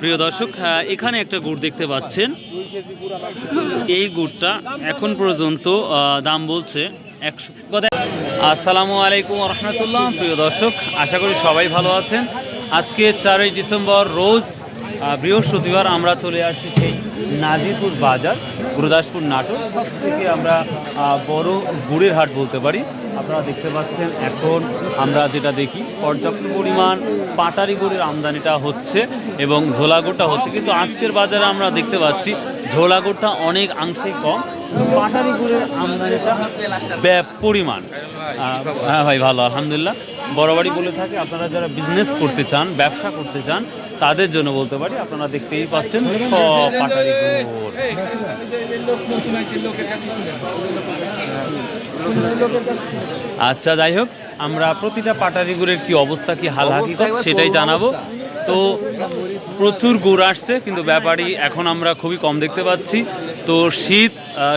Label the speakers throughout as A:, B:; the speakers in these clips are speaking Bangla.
A: প্রিয় দর্শক এখানে একটা গুড় দেখতে পাচ্ছেন। এই গুড়টা এখন পর্যন্ত দাম বলছে একশো আসসালামু আলাইকুম রহমতুল্লাহ প্রিয় দর্শক, আশা করি সবাই ভালো আছেন। আজকে চারই ডিসেম্বর, রোজ বৃহস্পতিবার আমরা চলে আসছি সেই নাজিরপুর বাজার, গুরুদাসপুর নাটক থেকে আমরা বড় গুড়ের হাট বলতে পারি। আপনারা দেখতে পাচ্ছেন, এখন আমরা যেটা দেখি, পর্যাপ্ত পরিমাণ পাটারি গুড়ের আমদানিটা হচ্ছে এবং ঝোলা গুড়টা হচ্ছে। কিন্তু আজকের বাজারে আমরা দেখতে পাচ্ছি ঝোলা গুড়টা অনেক অংশে কম। পাটারি গুড়ের আমদানিটা পরিমাণ। হ্যাঁ ভাই, ভালো, আলহামদুলিল্লাহ। বরাবরই বলে থাকে, আপনারা যারা বিজনেস করতে চান, ব্যবসা করতে চান, তাদের জন্য বলতে পারি, আপনারা দেখতেই পাচ্ছেন পাটারি আচ্ছা যাই হোক আমরা প্রতিটা পাটারি গুড়ের কি অবস্থা কি হাল হাকিকত সেটাই জানাব। তো প্রচুর গুড় আসছে, কিন্তু ব্যাপারী এখন আমরা খুবই কম দেখতে পাচ্ছি। তো শীত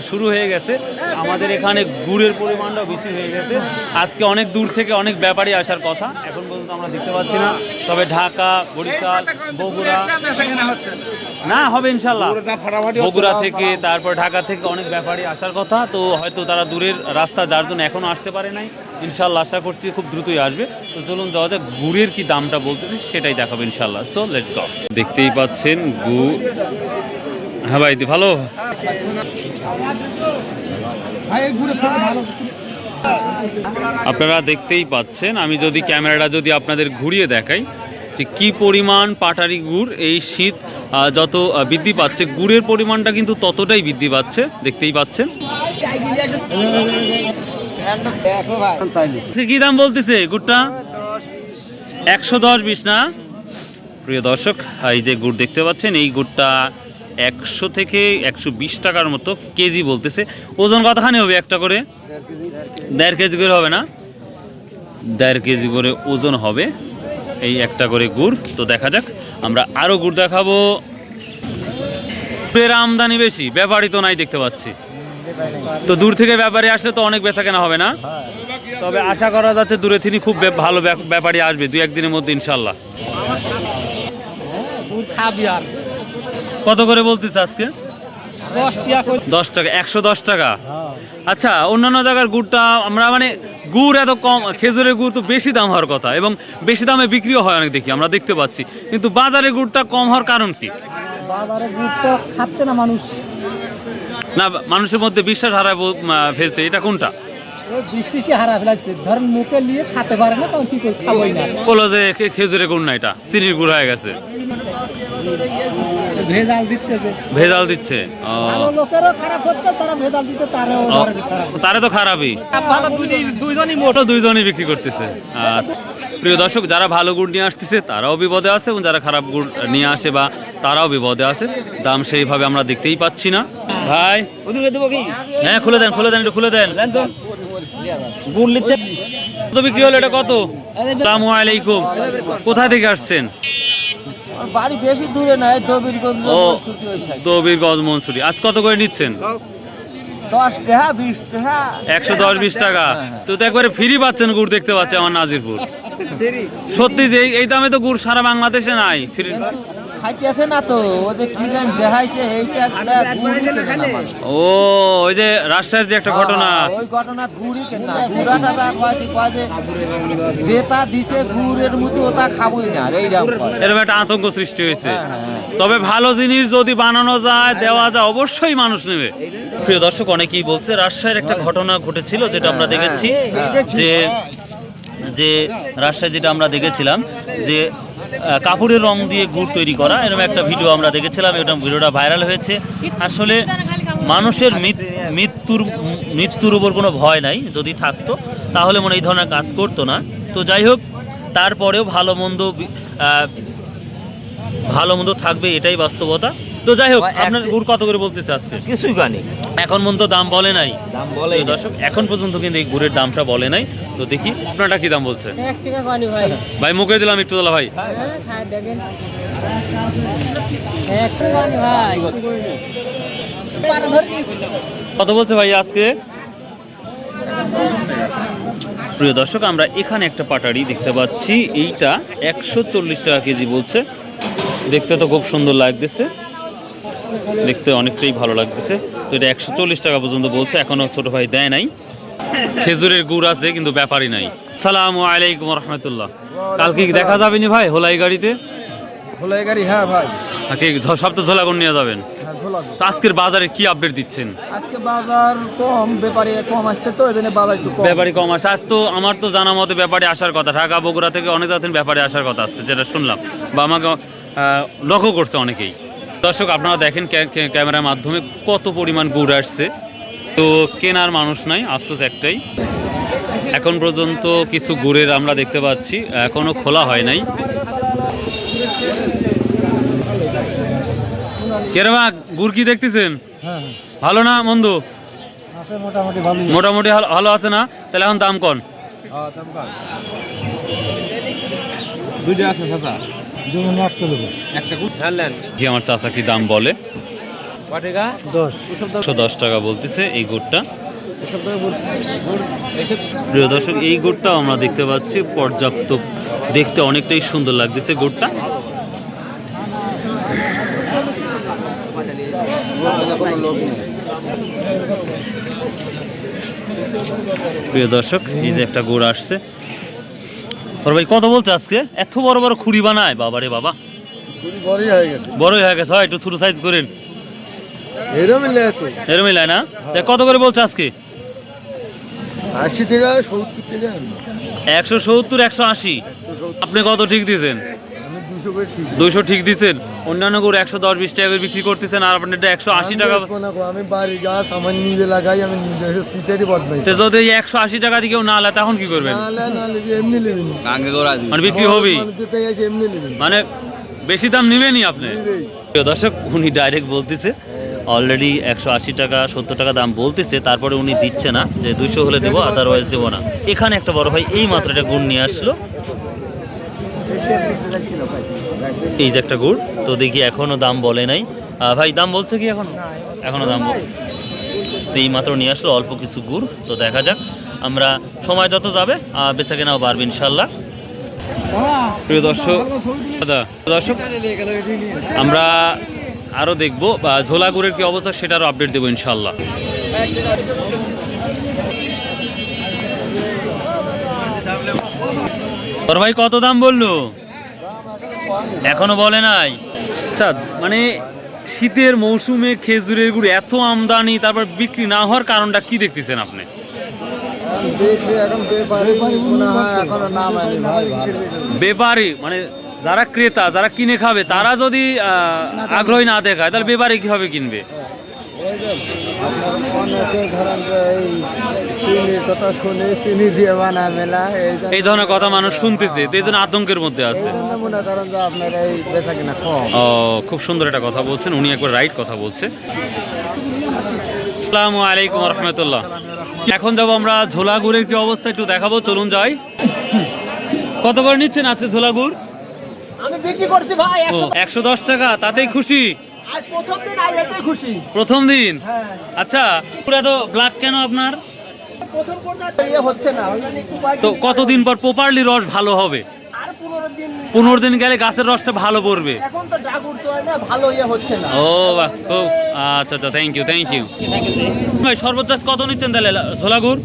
A: শুরু হয়ে গেছে। আমাদের এখানে গুড়ের পরিমাণটাও বেশি হয়ে গেছে। আজকে অনেক দূর থেকে অনেক ব্যাপারী আসার কথা। এখন পর্যন্ত আমরা দেখতে পাচ্ছি না। তবে ঢাকা, বরিশাল, বগুড়া না, হবে ইনশাল্লাহ। বগুড়া থেকে, তারপর ঢাকা থেকে অনেক ব্যাপারী আসার কথা। তো হয়তো তারা দূরের রাস্তা, যার জন্য এখনও আসতে পারে নাই। ইনশাল্লাহ আশা করছি খুব দ্রুতই আসবে। তো চলুন যাওয়া যাক গুড়ের কি দামটা বলতেছে, সেটাই দেখাবো ইনশাল্লাহ। সো লেটস গো দেখতেই পাচ্ছেন গু। হ্যাঁ ভাই ভালো? আপনারা দেখতেই পাচ্ছেন, আমি যদি ক্যামেরাটা যদি আপনাদের ঘুরিয়ে দেখাই যে কী পরিমাণ পাটারি গুড় এই শীত যত বৃদ্ধি পাচ্ছে, গুড়ের পরিমাণটা কিন্তু ততটাই বৃদ্ধি পাচ্ছে, দেখতেই পাচ্ছেন। কি দাম বলতেছে গুড়টা? একশো দশ বিশ না? প্রিয় দর্শক, এই যে গুড় দেখতে পাচ্ছেন, এই গুড়টা একশো থেকে একশো বিশ টাকার মতো কেজি বলতেছে। ওজন কতখানি হবে একটা করে? দেড় কেজি করে হবে না? দেড় কেজি করে ওজন হবে এই একটা করে গুড়। তো দেখা যাক, আমরা আরও গুড় দেখাবো। আমদানি বেশি, ব্যাপারই তো নাই দেখতে পাচ্ছি। তো দূর থেকে ব্যাপারী আসলে তো অনেক বেচা কেনা হবে না? তবে আশা করা যাচ্ছে দূরে তিনি খুব ভালো ব্যাপ- ব্যাপারী আসবে দুই একদিনের মধ্যে ইনশাল্লাহ কত করে বলতেছে আজকে?
B: দশ
A: টাকা একশো দশ টাকা? আচ্ছা অন্যান্য জায়গার গুড়টা আমরা মানে গুড় এত কম খেজুরের গুড় তো বেশি দাম হওয়ার কথা এবং বেশি দামে বিক্রিও হয় অনেক দেখি আমরা দেখতে পাচ্ছি। কিন্তু বাজারে গুড়টা কম হওয়ার কারণ কি?
B: বাজারে তো খাচ্ছে না মানুষ।
A: না মানুষের মধ্যে বিশ্বাস হারায় ফেলছে। এটা কোনটা?
B: বিশ্বাসই হারা ফেলাচ্ছে ধরেন মুখে নিয়ে খাতে পারে না তখন কি করে খাবোই না।
A: বলো যে খে- খেজুরের গুড় না এটা? চিনির গুড় হয়ে গেছে।
B: ভেজাল দিচ্ছে
A: ভেজাল দিচ্ছে।
B: ভালো লোকেরও খারাপ হচ্ছে তারা ভেজাল দিতে তারাও ধরে
A: তারে তো খারাপই।
B: ভালো দুইজনই
A: মোটো। দুইজনই বিক্রি করতেছে। আর প্রিয় দর্শক যারা ভালো গুড় নিয়ে আসতেছে তারাও বিপদে আছে এবং যারা খারাপ গুড় নিয়ে আসে বা তারাও বিপদে আছে দাম সেইভাবে আমরা দেখতেই পাচ্ছি না। ভাই হ্যাঁ খুলে দেন খুলে দেন একটু খুলে দেন।
B: গুড় নিচ্ছে।
A: কত বিক্রি হলো এটা কত? আসসালামু আলাইকুম। কোথা থেকে আসছেন?
B: বাড়ি বেশি দূরে নয় দবিরগঞ্জ
A: ও
B: ছুটি
A: গজ মনসুরি আজ কত করে নিচ্ছেন? একশো দশ বিশ টাকা। তো তো একবারে ফ্রি পাচ্ছেন গুড় দেখতে পাচ্ছি আমার নাজিরপুর। সত্যি যে এই- এই দামে তো গুড় সারা বাংলাদেশে নাই।
B: খাইতেছে না তো কি দেখাইছে।
A: ও ওই যে রাজশাহীর যে একটা ঘটনা।
B: হ্যাঁ, ওই ঘটনা তা কয় কয় যে যেটা দিছে গুড়ের মধ্যে ওটা খাবই না
A: এরকম একটা আতঙ্ক সৃষ্টি হয়েছে।
B: হ্যাঁ, হ্যাঁ।
A: তবে ভালো জিনিস যদি বানানো যায় দেওয়া যায় অবশ্যই মানুষ নেবে। প্রিয় দর্শক অনেকেই বলছে রাজশাহীর একটা ঘটনা ঘটেছিল যেটা আমরা দেখেছি যে যে রাজশাহী যেটা আমরা দেখেছিলাম, যে কাপড়ের রং দিয়ে গুড় তৈরি করা, এরকম একটা ভিডিও আমরা দেখেছিলাম এটা ভিডিওটা ভাইরাল হয়েছে। আসলে মানুষের মৃত- মৃত্যুর মৃত্যুর উপর কোনো ভয় নাই, যদি থাকতো, তাহলে মনে এই ধরনের কাজ করতো না। তো যাই হোক, তারপরেও ভালো মন্দ ভালো মন্দ থাকবে এটাই বাস্তবতা। তো যাই হোক আপনার গুড় কত করে বলতেছে আজকে?
B: কিছুই জানি
A: এখন পর্যন্ত দাম বলে নাই।
B: দাম
A: তো দর্শক এখন পর্যন্ত কিন্তু এই গুড়ের দামটা বলে নাই। তো দেখি আপনারটা কি দাম বলছে
C: ভাই।
A: ভাই মুখে দিলাম একটু দাদা ভাই।
C: হ্যাঁ, টাকা কয়নি ভাই।
A: কত বলছে ভাই আজকে? প্রিয় দর্শক আমরা এখানে একটা পাটারি দেখতে পাচ্ছি। এইটা একশো চল্লিশ টাকা কেজি বলছে। দেখতে তো খুব সুন্দর লাগতেছে। দেখতে অনেকটাই ভালো লাগতেছে। তো এটা একশো চল্লিশ টাকা পর্যন্ত বলছে এখনও ছোট ভাই দেয় নাই। খেজুরের গুড় আছে কিন্তু ব্যাপারই নাই। সালাম আলাইকুম রহমতুল্লাহ। কালকে দেখা যাবে নি ভাই হোলাই গাড়িতে?
B: খোলাই গাড়ি হ্যাঁ ভাই।
A: ঝ- সব তো ঝোলাগুড় নিয়ে যাবেন।
B: হ্যাঁ
A: তো আজকের বাজারে কি আপডেট দিচ্ছেন?
B: আজকে বাজার কম ব্যাপারে কম আসছে তো এই বাজার একটু কম।
A: ব্যাপারী কম আসে আজ তো আমার তো জানা মতে ব্যাপারে আসার কথা ঢাকা বগুড়া থেকে অনেক যাচ্ছেন ব্যাপারে আসার কথা আজকে যেটা শুনলাম। বা আমাকে লক্ষ্য করছে অনেকেই। দর্শক আপনারা দেখেন ক্যা- ক্যা- ক্যামেরার মাধ্যমে কত পরিমাণ গুড় আসছে। তো কেনার মানুষ নাই আফসোস একটাই। এখন পর্যন্ত কিছু গুড়ের আমরা দেখতে পাচ্ছি এখনও খোলা হয় নাই। কেরমা গুড় কি দেখতেছেন?
B: হ্যাঁ
A: ভালো না মন্দ
B: মোটামুটি ভালো
A: আছে না? তাহলে এখন দাম কন?
B: দুইটা আছে একটা হ্যাঁ
A: আমার চাচা কি দাম বলে?
B: দশ।
A: একশো দশ টাকা বলতেছে এই গুড়টা। প্রিয় দর্শক এই গুড়টাও আমরা দেখতে পাচ্ছি পর্যাপ্ত দেখতে অনেকটাই সুন্দর লাগতেছে গুড়টা। প্রিয় দর্শক এই যে একটা গোড় আসছে। বড় ভাই কত বলছে আজকে? এত বড় বড় খুঁড়ি বানায়? বাবা
B: রে বাবা।
A: বড়ই হয়ে গেছে। হয় একটু ছোট সাইজ করেন। এরমই লাই না? কত করে বলছে আজকে?
B: আশি থেকে সত্তর
A: একশো সত্তর একশো আশি। আপনি কত ঠিক দিয়েছেন? দুইশো ঠিক দিয়েছেন? অন্যান্য গরু একশো দশ বিশ টাকা করে বিক্রি করতেছেন আর আপনার একশো আশি টাকা
B: আমি বাড়ির গাছ আমার নিজে লাগাই আমি নিজে সিটারই বদমাই
A: তো যদি একশো আশি টাকা দিয়ে কেউ না আলে তখন কি করবেন?
B: নাহলে না লিবি এমনি লিবি
A: মানে বিক্রি
B: দিতে গেছে
A: মানে বেশি দাম নেবেনি আপনি। দর্শক উনি ডাইরেক্ট বলতেছে অলরেডি একশো আশি টাকা সত্তর টাকা দাম বলতেছে তারপরে উনি দিচ্ছে না যে দুইশো হলে দেবো আদারওয়াইজ দেবো না। এখানে একটা বড় ভাই এই মাত্র গুণ নিয়ে আসলো। এই যে একটা গুড়, তো দেখি এখনও দাম বলে নাই। ভাই, দাম বলছে কি এখনও? এখনও দাম তো এই মাত্র নিয়ে আসলো অল্প কিছু গুড়, তো দেখা যাক। আমরা সময় যত যাবে বেচা কেনাও বাড়বে ইনশাল্লাহ প্রিয় দর্শক দর্শক, আমরা আরও দেখব, বা ঝোলা গুড়ের কি অবস্থা সেটারও আপডেট দেবো ইনশাল্লাহ তোর ভাই কত দাম বলল? এখনও বলে নাই। আচ্ছা মানে শীতের মৌসুমে খেজুরের গুড় এত আমদানি তারপর বিক্রি না হওয়ার কারণটা কি দেখতেছেন আপনি?
B: বেপারি মনে
A: যারা ক্রেতা যারা কিনে খাবে তারা যদি আহ, আগ্রহী না দেখায় তাহলে ব্যাপারী কীভাবে কিনবে?
B: এই চিনির কথা শুনে চিনি দিয়ে
A: ধরনের কথা মানুষ শুনতেছে এই জন্য আতঙ্কের মধ্যে আছে।
B: মনে করেন যে আপনার এই বেচা কিনা কম।
A: ও খুব সুন্দর একটা কথা বলছেন উনি একবার রাইট কথা বলছে। আসসালামু আলাইকুম রহমতুল্লাহ। এখন যাব আমরা ঝোলা গুড়ের কি অবস্থা একটু দেখাবো চলুন যাই। কত করে নিচ্ছেন আজকে ঝোলা গুড়
D: আমি বিক্রি করছি ভাই
A: ও একশো দশ টাকা তাতেই খুশি?
D: আজ প্রথম দিন আজ এতে খুশি।
A: প্রথম দিন?
D: হ্যাঁ।
A: আচ্ছা পুরা তো ব্ল্যাক কেন আপনার? তো কতদিন পর প্রপারলি রস ভালো হবে?
D: পনেরো দিন
A: গেলে গাছের রসটা ভালো পড়বে।
D: এখন তো ড্রাগ উঠতে হয় না ভালো ইয়ে হচ্ছে না।
A: ও বাহ খুব আচ্ছা আচ্ছা থ্যাংক ইউ থ্যাংক ইউ ভাই সর্বোচ্চ কত নিচ্ছেন তাহলে? ঝোলাগুড়?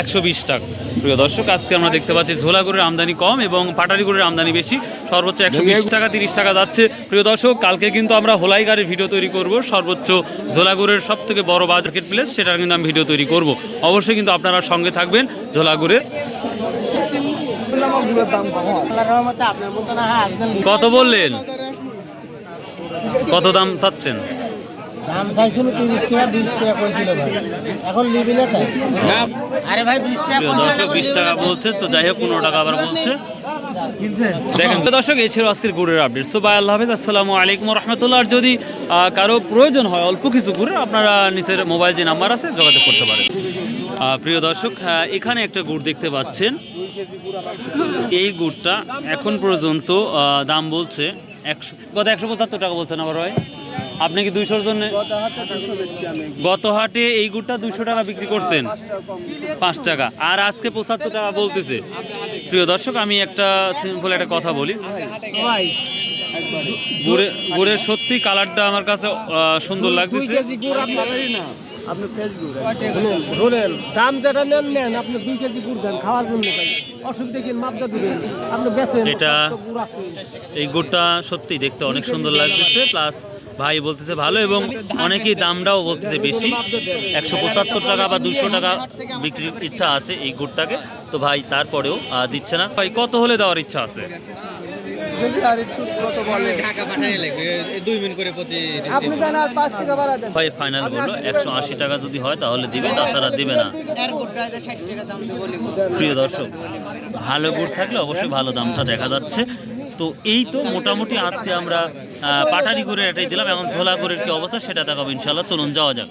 A: একশো বিশ। টাকা। প্রিয় দর্শক আজকে আমরা দেখতে পাচ্ছি ঝোলাগুড়ের আমদানি কম এবং পাটারি গুড়ের আমদানি বেশি। সর্বোচ্চ একশো বিশ টাকা তিরিশ টাকা যাচ্ছে। প্রিয় দর্শক কালকে কিন্তু আমরা হোলাই গাড়ির ভিডিও তৈরি করব। সর্বোচ্চ ঝোলাগুড়ের সব থেকে বড় মার্কেট প্লেস সেটার কিন্তু আমি ভিডিও তৈরি করব। অবশ্যই কিন্তু আপনারা সঙ্গে থাকবেন ঝোলাগুড়ের।
D: আপনার মতো
A: কত বললেন? কত দাম চাচ্ছেন?
D: দাম চাইছিল তিরিশ টাকা বিশ টাকা কইছিল ভাই। এখন নিবি না। তাই আরে ভাই বিশ টাকা
A: দর্শক বিশ টাকা বলছে তো যাই হোক পনেরো টাকা আবার বলছে। দেখেন তো দর্শক এই ছিল আজকের গুড়ের আপডেট সো বাই আল্লাহ হাফিজ আসসালামু আলাইকুম রহমতুল্লাহ। আর যদি কারও প্রয়োজন হয় অল্প কিছু গুড়ের আপনারা নিচের মোবাইল যে নাম্বার আছে যোগাযোগ করতে পারেন। প্রিয় দর্শক হ্যাঁ, এখানে একটা গুড় দেখতে পাচ্ছেন। এই গুড়টা এখন পর্যন্ত দাম বলছে একশো কত একশো পঁচাত্তর টাকা বলছেন আমার ভাই। আপনি কি দুইশোর জন্য গত হাটে এই গুড়টা দুইশো টাকা বিক্রি করছেন। পাঁচ টাকা। আর আজকে পঁচাত্তর টাকা বলতেছে। প্রিয় দর্শক, আমি একটা সিম্পল একটা কথা বলি।
C: ভাই
A: গুড়ে গুড়ের সত্যি কালারটা আমার কাছে সুন্দর
C: দুই গুড় আপনার দাম যেটা নেন নেন আপনি দুই কেজি গুড় দেন খাওয়ার জন্য অসুবিধা কি মাপটা দিবেন। আপনি বেচেন
A: এটা-
C: কত গুড় আছে।
A: এই গুড়টা সত্যি দেখতে অনেক সুন্দর লাগতেছে প্লাস ভাই বলতেছে ভালো এবং অনেকেই দামটাও বলতেছে বেশি। একশো পঁচাত্তর টাকা বা দুশো টাকা বিক্রির ইচ্ছা আছে এই গুড়টাকে। তো ভাই তারপরেও দিচ্ছে না। ভাই কত হলে দেওয়ার ইচ্ছা আছে?
D: আপনি দেন আর পাঁচ টাকা বাড়া দেন।
A: ভাই ফাইনাল বলল একশো আশি টাকা যদি হয় তাহলে দিবে তাছাড়া দিবে না। প্রিয় দর্শক ভালো গুড় থাকলে অবশ্যই ভালো দামটা দেখা যাচ্ছে। তো এই তো মোটামুটি আজকে আমরা পাটারি গুড়ের এটাই দিলাম এখন ঝোলা গুড়ের কি অবস্থা সেটা দেখাবো ইনশাল্লাহ চলুন যাওয়া যাক।